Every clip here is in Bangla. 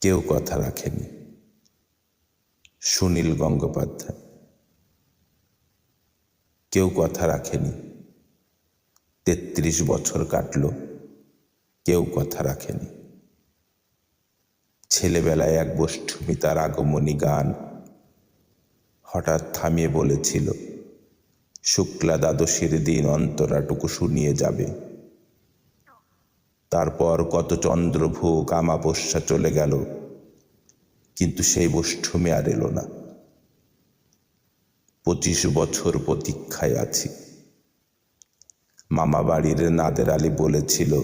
কেউ কথা রাখেনি। সুনীল গঙ্গোপাধ্যায়। কেউ কথা রাখেনি। তেত্রিশ বছর কাটল, কেউ কথা রাখেনি। ছেলেবেলায় এক গোষ্ঠী তার আগমনী গান হঠাৎ থামিয়ে বলেছিল, শুক্লা দ্বাদশীর দিন অন্তরাটুকু শুনিয়ে যাবে। তারপর কত চন্দ্রভোগ আমাবস্যা চলে গেল। কিন্তু সেই বৈষ্ঠমে আর এলো না। পঁচিশ বছর প্রতীক্ষায় আছি। মামা বাড়ির নাদের আলী বলেছিল,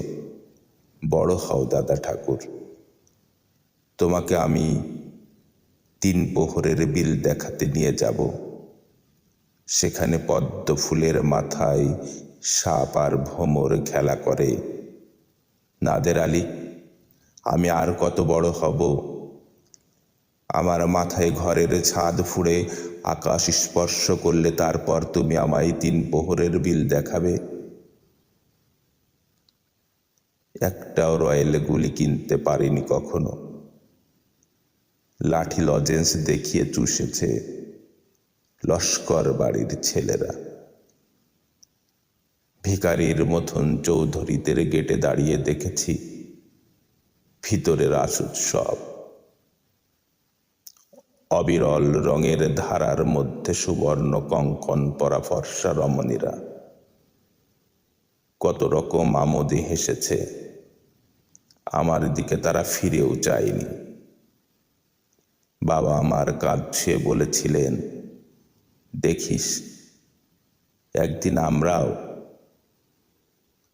বড় হও দাদা ঠাকুর। তোমাকে আমি তিন প্রহরের বিল দেখাতে নিয়ে যাব। সেখানে পদ্ম ফুলের মাথায় সাপ আর ভোমর খেলা করে। নাদের আলী, আমি আর কত বড় হব? আমার মাথায় ঘরের ছাদ ফুঁড়ে আকাশ স্পর্শ করলে তারপর তুমি আমায় তিন প্রহরের বিল দেখাবে। একটাও রয়েল গুলি কিনতে পারিনি কখনো। লাঠি লজেন্স দেখিয়ে চুষেছে লস্কর বাড়ির ছেলেরা। ভিকারির মতন চৌধুরীদের গেটে দাঁড়িয়ে দেখেছি। ভিতরের রাস উৎসব অবিরল রঙের ধারার মধ্যে সুবর্ণ কঙ্কন পরা ফর্সা রমণীরা। কত রকম আমোদে হেসেছে। আমার দিকে তারা ফিরেও চায়নি। বাবা আমার কাঁদছে বলেছিলেন, দেখিস, একদিন আমরাও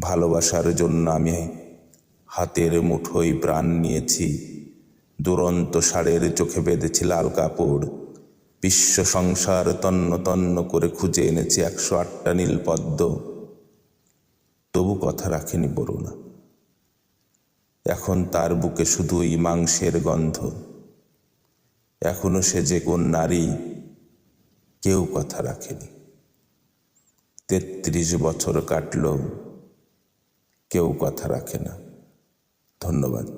ভালোবাসার জন্য আমি হাতের মুঠোয় প্রাণ নিয়েছি। দুরন্ত ষাঁড়ের চোখে বেঁধেছি লাল কাপড়। বিশ্ব সংসার তন্ন তন্ন করে খুঁজে এনেছি একশো আটটা নীলপদ্ম। তবু কথা রাখেনি বরুণা। এখন তার বুকে শুধুই মাংসের গন্ধ। এখনও সে যে কোন নারী, কেউ কথা রাখেনি। তেত্রিশ বছর কাটল। কেউ কথা রাখে না। ধন্যবাদ।